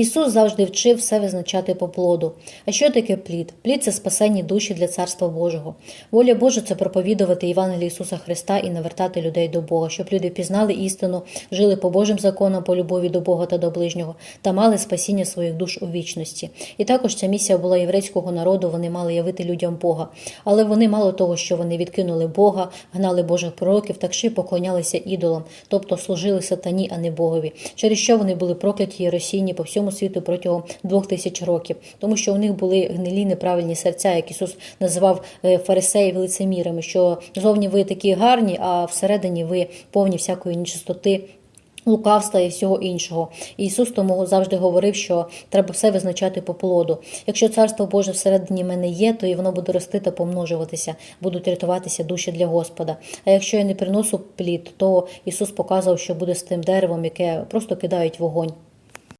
Ісус завжди вчив все визначати по плоду. А що таке плід? Плід це спасенні душі для Царства Божого. Воля Божа це проповідувати Євангеліє Ісуса Христа і навертати людей до Бога, щоб люди пізнали істину, жили по Божим законам, по любові до Бога та до ближнього, та мали спасіння своїх душ у вічності. І також ця місія була єврейського народу, вони мали явити людям Бога. Але вони мало того, що вони відкинули Бога, гнали Божих пророків, так ще й поклонялися ідолам, тобто служили сатані, а не Богові, через що вони були прокляті і розсіяні по всьому світу протягом двох тисяч років, тому що у них були гнилі неправильні серця, як Ісус називав е, фарисеїв лицемірами, що зовні ви такі гарні, а всередині ви повні всякої нечистоти. Лукавства і всього іншого. Ісус тому завжди говорив, що треба все визначати по плоду. Якщо царство Боже всередині мене є, то і воно буде рости та помножуватися, будуть рятуватися душі для Господа. А якщо я не приносу плід, то Ісус показував, що буде з тим деревом, яке просто кидають вогонь.